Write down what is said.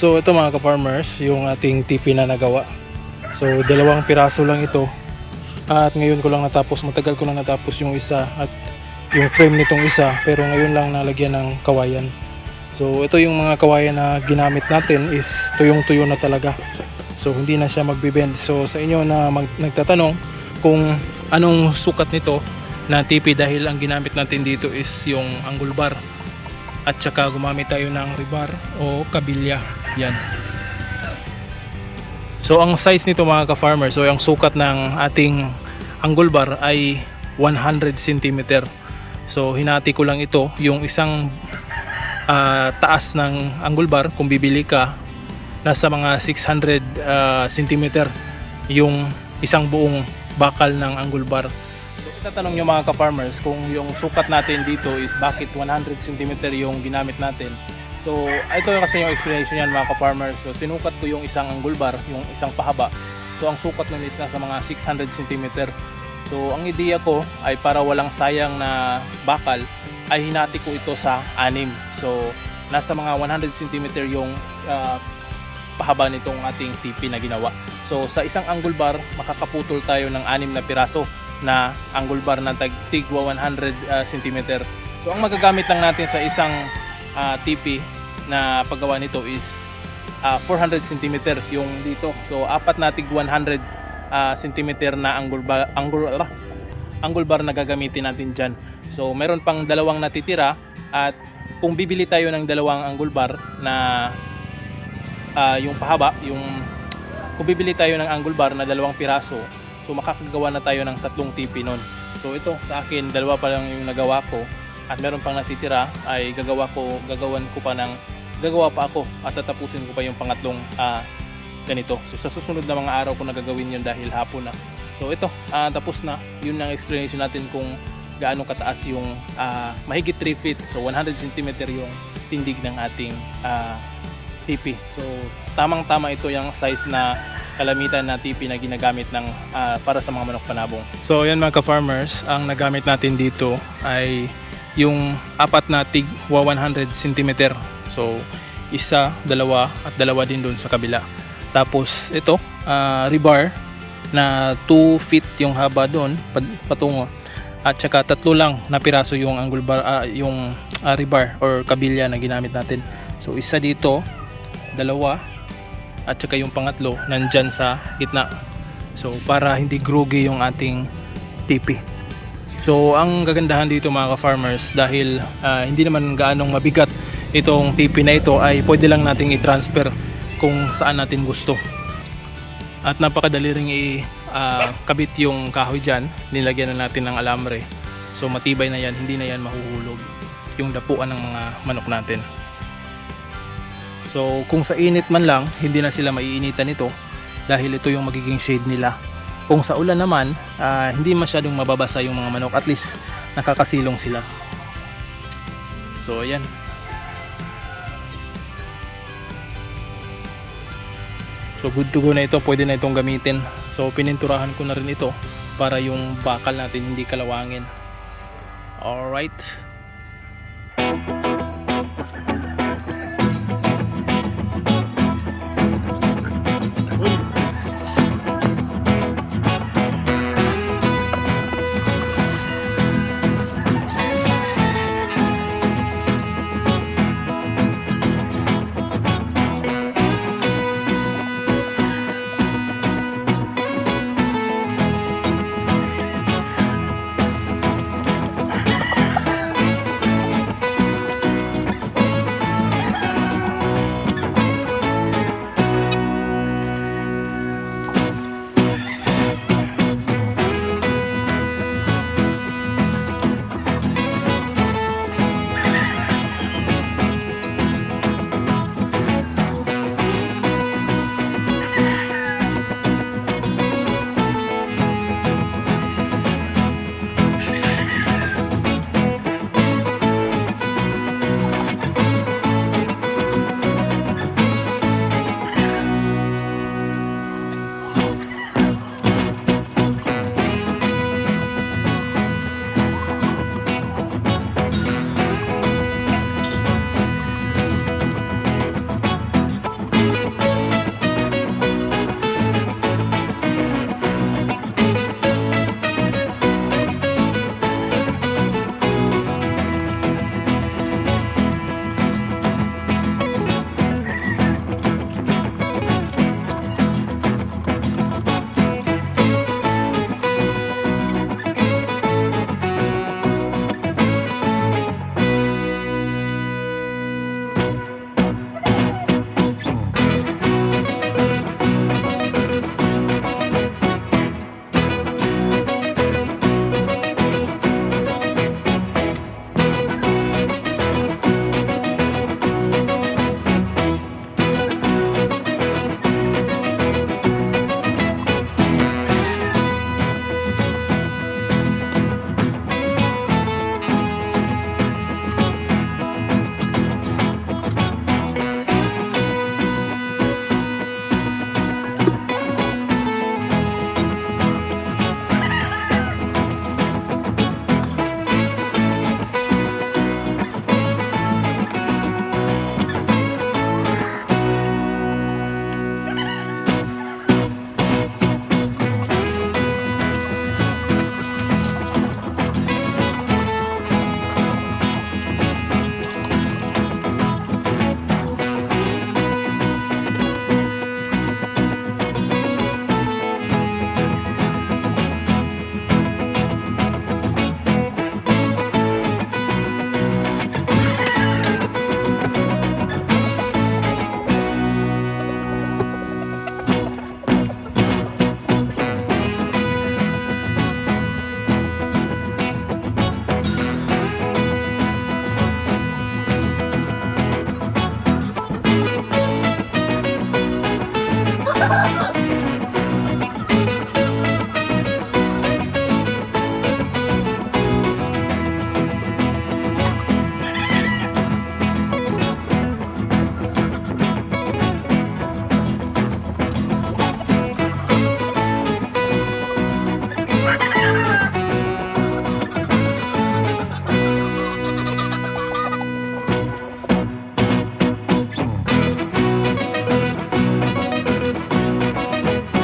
So ito mga ka-farmers, yung ating tipi na nagawa. So dalawang piraso lang ito. At ngayon ko lang natapos, matagal ko lang natapos yung isa at yung frame nitong isa pero ngayon lang nalagyan ng kawayan. So ito yung mga kawayan na ginamit natin is tuyong-tuyo na talaga. So hindi na siya magbibend. So sa inyo na mag- nagtatanong kung anong sukat nito na tipi dahil ang ginamit natin dito is yung angle bar at saka gumamit tayo ng rebar o kabilya. Yan. So ang size nito mga ka-farmer, so ang sukat ng ating angle bar ay 100 cm. So hinati ko lang ito, yung isang ah, taas ng angle bar kung bibili ka nasa mga 600 ah, cm yung isang buong bakal ng angle bar. So itatanong nyo mga ka-farmers kung yung sukat natin dito is bakit 100 cm yung ginamit natin. So ito yung kasi yung explanation yan mga ka-farmers. So sinukat ko yung isang angle bar, yung isang pahaba. So ang sukat nun is nasa mga 600 cm. So ang ideya ko ay para walang sayang na bakal ay hinati ko ito sa anim. So nasa mga 100 cm yung ah, pahaba nitong ating TP na ginawa. So sa isang angle bar makakaputol tayo ng anim na piraso na angle bar na tag tigwa 100 ah, cm. So ang magagamit lang natin sa isang ah, TP na paggawa nito is ah, 400 cm yung dito. So apat na tig 100 ah, cm na angle bar, angle, ah, angle bar na gagamitin natin dyan. So meron pang dalawang natitira at kung bibili tayo ng dalawang angle bar na ah, yung pahaba, yung kung bibili tayo ng angle bar na dalawang piraso, so makakagawa na tayo ng tatlong TP nun. So ito sa akin, dalawa pa lang yung nagawa ko at meron pang natitira ay gagawa ko, gagawan ko pa ng gagawa pa ako at tatapusin ko pa yung pangatlong ah, ganito. So sa susunod na mga araw ko na gagawin yun dahil hapon na. So ito, ah, tapos na. Yun ang explanation natin kung gaano kataas yung ah, mahigit 3 feet. So 100 cm yung tindig ng ating ah, TP. So tamang-tama ito yung size na kalamitan na TP na ginagamit ng ah, para sa mga manok panabong. So yan mga ka-farmers, ang nagamit natin dito ay yung apat na tig wa 100 cm. So isa, dalawa at dalawa din doon sa kabila. Tapos ito, ah, rebar na 2 feet yung haba doon pat- patungo at saka tatlo lang na piraso yung angle bar ah, yung ah, rebar or kabilya na ginamit natin. So isa dito, dalawa at saka yung pangatlo nandyan sa gitna. So para hindi groggy yung ating tipi. So ang gagandahan dito mga ka-farmers dahil ah, hindi naman gaanong mabigat itong tipi na ito ay pwede lang nating i-transfer kung saan natin gusto. At napakadali ring i-kabit yung kahoy dyan. Nilagyan na natin ng alambre. So matibay na yan, hindi na yan mahuhulog yung dapuan ng mga manok natin. So kung sa init man lang, hindi na sila maiinitan nito dahil ito yung magiging shade nila. Kung sa ulan naman, ah, hindi masyadong mababasa yung mga manok. At least nakakasilong sila. So ayan. So good to go na ito, pwede na itong gamitin. So pininturahan ko na rin ito para yung bakal natin hindi kalawangin. Alright.